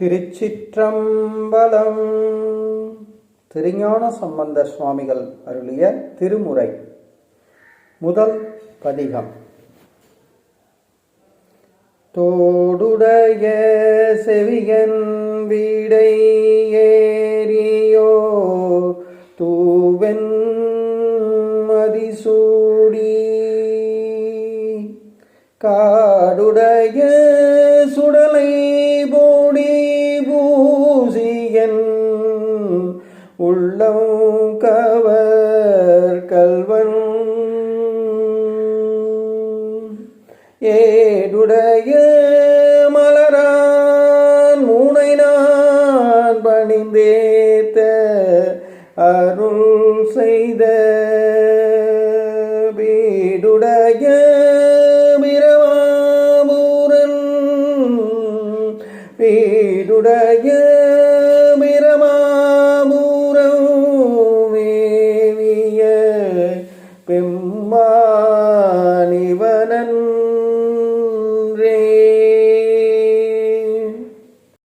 திருச்சிற்றம்பலம். திருஞான சம்பந்த சுவாமிகள் அருளிய திருமுறை. முதல் பதிகம். தோடுடைய செவியன் வீடை ஏறியோ தூவென் மதிசூடி. காடுடைய சுட உள்ளம் கவர் கல்வன். ஏடுடைய மலரான் மூனை நான் பணிந்தேத்த அருள் செய்த வீடுடைய பிரமாபூரன் வீடுடைய